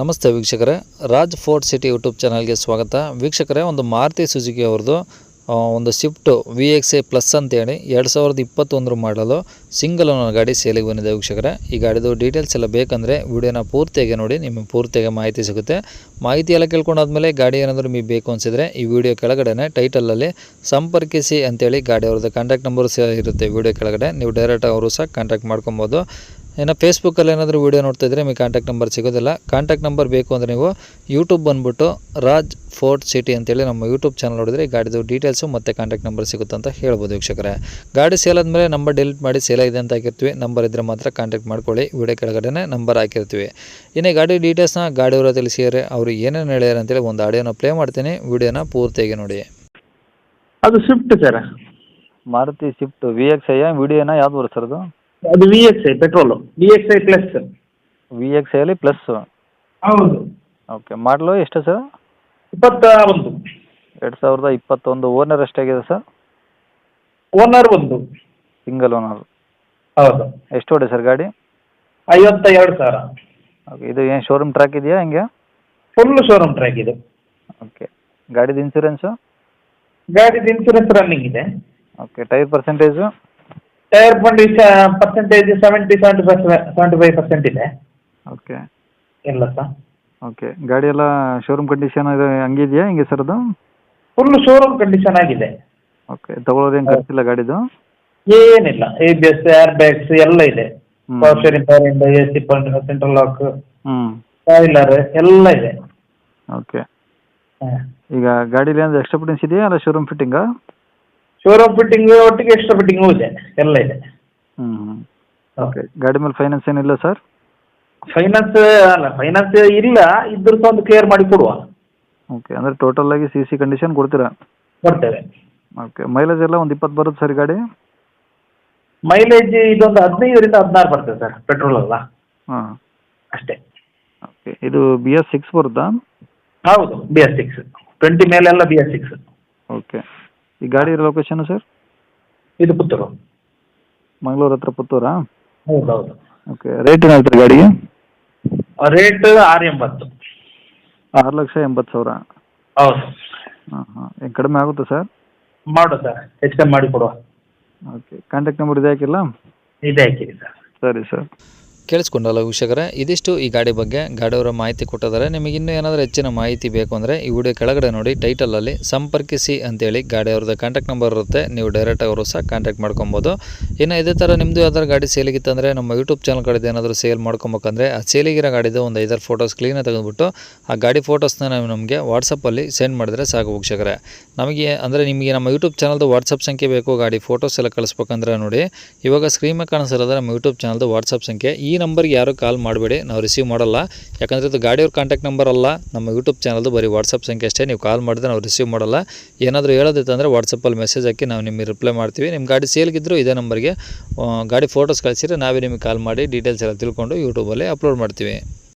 ನಮಸ್ತೆ ವೀಕ್ಷಕರೇ. Raj fort city YouTube ಚಾನಲ್ಗೆ ಸ್ವಾಗತ. ವೀಕ್ಷಕರೇ, ಒಂದು ಮಾರುತಿ ಸುಜುಕಿ ಅವ್ರದ್ದು ಒಂದು Swift V X A plus ಅಂತೇಳಿ ಎರಡು ಸಾವಿರದ ಇಪ್ಪತ್ತೊಂದರ ಮಾಡಲು ಸಿಂಗಲ್ ಅನ್ನೋ ಗಾಡಿ ಸೇಲಿಗೆ ಬಂದಿದೆ ವೀಕ್ಷಕರೇ. ಈ ಗಾಡಿದು ಡೀಟೇಲ್ಸ್ ಎಲ್ಲ ಬೇಕಂದರೆ ವಿಡಿಯೋನ ಪೂರ್ತಿಯಾಗಿ ನೋಡಿ, ನಿಮಗೆ ಪೂರ್ತಿಯಾಗಿ ಮಾಹಿತಿ ಸಿಗುತ್ತೆ. ಮಾಹಿತಿ ಎಲ್ಲ ಕೇಳ್ಕೊಂಡಾದ್ಮೇಲೆ ಗಾಡಿ ಏನಾದರೂ ನಿಮಗೆ ಬೇಕು ಅನಿಸಿದರೆ ಈ ವಿಡಿಯೋ ಕೆಳಗಡೆ ಟೈಟಲಲ್ಲಿ ಸಂಪರ್ಕಿಸಿ ಅಂತೇಳಿ ಗಾಡಿ ಅವ್ರದ್ದು ಕಾಂಟ್ಯಾಕ್ಟ್ ನಂಬರ್ ಸಹ ಇರುತ್ತೆ ವಿಡಿಯೋ ಕೆಳಗಡೆ. ನೀವು ಡೈರೆಕ್ಟ್ ಅವರು ಸಹ ಕಾಂಟ್ಯಾಕ್ಟ್ ಮಾಡ್ಕೊಬೋದು. ಇನ್ನು ಫೇಸ್ಬುಕ್ಕಲ್ಲಿ ಏನಾದರೂ ವೀಡಿಯೋ ನೋಡ್ತಾ ಇದ್ದರೆ ನಿಮಗೆ ಕಾಂಟ್ಯಾಕ್ಟ್ ನಂಬರ್ ಸಿಗೋದಿಲ್ಲ. ಕಾಂಟ್ಯಾಕ್ಟ್ ನಂಬರ್ ಬೇಕು ಅಂದರೆ ನೀವು ಯೂಟ್ಯೂಬ್ ಬಂದುಬಿಟ್ಟು ರಾಜ್ ಫೋರ್ಟ್ ಸಿಟಿ ಅಂತೇಳಿ ನಮ್ಮ ಯೂಟ್ಯೂಬ್ ಚಾನಲ್ ನೋಡಿದ್ರೆ ಈ ಗಾಡಿದು ಡೀಟೇಲ್ಸು ಮತ್ತು ಕಾಂಟ್ಯಾಕ್ಟ್ ನಂಬರ್ ಸಿಗುತ್ತೆ ಅಂತ ಹೇಳ್ಬೋದು ವೀಕ್ಷಕರೇ. ಗಾಡಿ ಸೇಲ್ ಆದಮೇಲೆ ನಂಬರ್ ಡಿಲೀಟ್ ಮಾಡಿ ಸೇಲ್ ಆಗಿದೆ ಅಂತ ಹಾಕಿರ್ತೀವಿ. ನಂಬರ್ ಇದ್ದರೆ ಮಾತ್ರ ಕಾಂಟ್ಯಾಕ್ಟ್ ಮಾಡ್ಕೊಳ್ಳಿ. ವೀಡಿಯೋ ಕೆಳಗಡೆ ನಂಬರ್ ಹಾಕಿರ್ತೀವಿ. ಇನ್ನು ಈ ಗಾಡಿ ಡೀಟೇಲ್ಸ್ನ ಗಾಡಿಯವರ ತಿಳಿಸಿದರೆ ಅವರು ಏನೇನು ಹೇಳ್ಯಾರ ಅಂತೇಳಿ ಒಂದು ಆಡಿಯೋನ ಪ್ಲೇ ಮಾಡ್ತೀನಿ. ವೀಡಿಯೋನ ಪೂರ್ತಿಯಾಗಿ ನೋಡಿ. ಅದು Swift sir. Maruti Swift V X I ವಿಡಿಯೋನ ಯಾವ್ದು ಬರುತ್ತೆ ಸರ್ ಅದು? ಅದು V X I petrol V X I plus V X ಐಲಿ plus ಹೌದು. ಓಕೆ ಮಾಡಲು ಎಷ್ಟು ಸರ್? ಇಪ್ಪತ್ತ ಒಂದು ಎರಡು ಸಾವಿರದ ಇಪ್ಪತ್ತೊಂದು ಓನರ್ ಎಷ್ಟಾಗಿದೆ ಸರ್? ಓನರ್ ಒಂದು. ಸಿಂಗಲ್ ಓನರ್ ಹೌದು. ಎಷ್ಟು ಹೊಡೆ ಸರ್ ಗಾಡಿ? ಐವತ್ತ ಎರಡು ಸಾವಿರ. ಓಕೆ ಇದು ಏನು ಶೋರೂಮ್ ಟ್ರ್ಯಾಕ್ ಇದೆಯಾ ಹೆಂಗೆ? ಫುಲ್ ಶೋರೂಮ್ ಟ್ರ್ಯಾಕ್ ಇದು. ಓಕೆ ಗಾಡಿದು ಇನ್ಸೂರೆನ್ಸು ಗಾಡಿದು ಇನ್ಸೂರೆನ್ಸ್ ರನ್ನಿಂಗ್ ಇದೆ. ಓಕೆ ಟೈರ್ ಪರ್ಸೆಂಟೇಜು ಟೈರ್ ಬಂದು percentage seventy seventy five seventy five percent ಇದೆ. ಓಕೆ ಇಲ್ಲ ಸರ್ ಓಕೆ ಗಾಡಿ ಎಲ್ಲ ಶೋರೂಮ್ ಕಂಡೀಷನ್ ಇದು ಹಂಗಿದೆಯಾ ಹಿಂಗೆ ಸರ್ ಅದು? ಫುಲ್ ಶೋರೂಮ್ ಕಂಡೀಷನ್ ಆಗಿದೆ. ಓಕೆ ತಗೊಳ್ಳೋದು ಏನು ಖರ್ಚಿಲ್ಲ ಗಾಡಿದು? ಏನಿಲ್ಲ. A B S air bags ಎಲ್ಲ ಇದೆ. Power steering power window A C central lock hmm. Boiler ಎಲ್ಲ ಇದೆ. ಓಕೆ ಈಗ ಗಾಡಿಲಿ ಏನಾದ್ರು ಎಕ್ಸ್ಟ್ರಾ ಫಿಟ್ಟಿಂಗ್ಸ್ ಇದೆಯಾ? ಅಲ್ಲ ಶೋರೂಮ್ ಫಿಟ್ಟಿಂಗಾ ಶೋರೂಮ್ ಫಿಟ್ಟಿಂಗ್ ಒಟ್ಟಿಗೆ ಎಕ್ಸ್ಟ್ರಾ ಫಿಟ್ಟಿಂಗು ಇದೆ ಎಲ್ಲ ಇದೆ. ಹ್ಞೂ ಓಕೆ ಗಾಡಿ ಮೇಲೆ ಫೈನಾನ್ಸ್ ಏನಿಲ್ಲ ಸರ್ ಫೈನಾನ್ಸ್ ಅಲ್ಲ ಫೈನಾನ್ಸ್ ಇಲ್ಲ ಇದ್ರ ಸಹ ಒಂದು ಕ್ಲಿಯರ್ ಮಾಡಿ ಕೊಡುವ. ಓಕೆ ಅಂದ್ರೆ ಟೋಟಲ್ ಆಗಿ ಸಿ ಸಿ ಕಂಡೀಷನ್ ಕೊಡ್ತೀರಾ? ಕೊಡ್ತೇವೆ. ಓಕೆ ಮೈಲೇಜ್ ಎಲ್ಲ ಒಂದು ಇಪ್ಪತ್ತು ಬರುತ್ತೆ ಸರ್ ಗಾಡಿ? ಮೈಲೇಜ್ ಇದೊಂದು ಹದಿನೈದರಿಂದ ಹದಿನಾರು ಬರ್ತದೆ ಸರ್ ಪೆಟ್ರೋಲ್ ಅಲ್ಲ. ಹಾಂ. ಅಷ್ಟೇ. ಓಕೆ ಇದು ಬಿ ಎಸ್ ಸಿಕ್ಸ್ ಬರುತ್ತಾ? ಹೌದು ಬಿ ಎಸ್ ಸಿಕ್ಸ್ ಟ್ವೆಂಟಿ ಮೇಲೆಲ್ಲ ಬಿ ಎಸ್ ಸಿಕ್ಸ್ ಈ ಗಾಡಿ ಇರೋ ಲೊಕೇಶನ್ ಸರ್? ಇದು ಪುತ್ತೂರು. ಮಂಗಳೂರು ಹತ್ರ ಪುತ್ತೂರಾ? ಹೌದು ಹೌದು. ಓಕೆ ರೇಟ್ ಏನು ಗಾಡಿ? ಗಾಡಿಗೆ ರೇಟ್ ಆರು ಎಂಬತ್ತು. ಆರು ಲಕ್ಷ ಎಂಬತ್ತು ಸಾವಿರ. ಹೌದು. ಹಾಂ ಹಾಂ. ಏನು ಕಡಿಮೆ ಆಗುತ್ತೆ ಸರ್? ಮಾಡು ಸರ್ ಹೆಚ್ಚು ಕಮ್ಮಿ ಮಾಡಿ ಕೊಡುವ ಓಕೆ ಕಾಂಟ್ಯಾಕ್ಟ್ ನಂಬರ್ ಇದೆ ಹಾಕಿಲ್ಲ? ಇದೆ ಹಾಕಿರಿ ಸರ್. ಸರಿ ಸರ್. ಕೇಳಿಸ್ಕೊಂಡಲ್ಲ ವೀಕ್ಷಕರೇ, ಇದಿಷ್ಟು ಈ ಗಾಡಿ ಬಗ್ಗೆ ಗಾಡಿಯವರ ಮಾಹಿತಿ ಕೊಟ್ಟಿದ್ದಾರೆ. ನಿಮಗೆ ಇನ್ನೂ ಏನಾದರೂ ಹೆಚ್ಚಿನ ಮಾಹಿತಿ ಬೇಕು ಅಂದರೆ ಈ ವಿಡಿಯೋ ಕೆಳಗಡೆ ನೋಡಿ ಟೈಟಲಲ್ಲಿ ಸಂಪರ್ಕಿಸಿ ಅಂತೇಳಿ ಗಾಡಿಯವ್ರದ್ದು ಕಾಂಟ್ಯಾಕ್ಟ್ ನಂಬರ್ ಇರುತ್ತೆ. ನೀವು ಡೈರೆಕ್ಟ್ ಅವರು ಸಹ ಕಾಂಟ್ಯಾಕ್ಟ್ ಮಾಡ್ಕೊಬೋದು. ಇನ್ನು ಇದೇ ಥರ ನಿಮ್ಮದು ಯಾವ್ದಾದ್ರು ಗಾಡಿ ಸೇಲಿಗಿತ್ತು ಅಂದರೆ ನಮ್ಮ ಯೂಟ್ಯೂಬ್ ಚಾನಲ್ ಕಡೆದು ಏನಾದರೂ ಸೇಲ್ ಮಾಡ್ಕೊಬೇಕಂದ್ರೆ ಆ ಸೇಲಿಗಿರೋ ಗಾಡಿದು ಒಂದು ಐದಾರು ಫೋಟೋಸ್ ಕ್ಲೀನಾಗಿ ತೆಗೆದುಬಿಟ್ಟು ಆ ಗಾಡಿ ಫೋಟೋಸ್ನ ನಮಗೆ ವಾಟ್ಸಪ್ಪಲ್ಲಿ ಸೆಂಡ್ ಮಾಡಿದ್ರೆ ಸಾಕು ವೀಕ್ಷಕರೇ. ನಮಗೆ ಅಂದರೆ ನಿಮಗೆ ನಮ್ಮ ಯೂಟ್ಯೂಬ್ ಚಾನಲ್ದು ವಾಟ್ಸಪ್ ಸಂಖ್ಯೆ ಬೇಕು, ಗಾಡಿ ಫೋಟೋಸ್ ಎಲ್ಲ ಕಳಿಸ್ಬೇಕಂದ್ರೆ ನೋಡಿ. ಇವಾಗ ಸ್ಕ್ರೀನ್ ಮೇಲೆ ಕಾಣಿಸಿರೋದ್ರೆ ನಮ್ಮ ಯೂಟ್ಯೂಬ್ ಚಾನಲ್ದು ವಾಟ್ಸಪ್ ಸಂಖ್ಯೆ. ಈ ನಂಬರ್ಗೆ ಯಾರು ಕಾಲ್ ಮಾಡಬೇಡಿ, ನಾವು ರಿಸೀವ್ ಮಾಡಲ್ಲ. ಯಾಕಂದರೆ ಇದು ಗಾಡಿಯವ್ರ ಕಾಂಟ್ಯಾಕ್ಟ್ ನಂಬರ್ ಅಲ್ಲ, ನಮ್ಮ ಯೂಟ್ಯೂಬ್ ಚಾನಲ್ದು ಬರೀ ವಾಟ್ಸಪ್ ಸಂಖ್ಯೆ ಅಷ್ಟೇ. ನೀವು ಕಾಲ್ ಮಾಡಿದ್ರೆ ನಾವು ರಿಸೀವ್ ಮಾಡಲ್ಲ. ಏನಾದರೂ ಹೇಳೋದಿತ್ತಂದರೆ ವಾಟ್ಸಪ್ಪಲ್ಲಿ ಮೆಸೇಜ್ ಹಾಕಿ ನಾವು ನಿಮಗೆ ರಿಪ್ಲೈ ಮಾಡ್ತೀವಿ. ನಿಮ್ಮ ಗಾಡಿ ಸೇಲ್ಗಿದ್ದರೂ ಇದೇ ನಂಬರ್ಗೆ ಗಾಡಿ ಫೋಟೋಸ್ ಕಳಿಸಿದ್ರೆ ನಾವೇ ನಿಮಗೆ ಕಾಲ್ ಮಾಡಿ ಡೀಟೇಲ್ಸ್ ಎಲ್ಲ ತಿಳ್ಕೊಂಡು ಯೂಟ್ಯೂಬಲ್ಲಿ ಅಪ್ಲೋಡ್ ಮಾಡ್ತೀವಿ.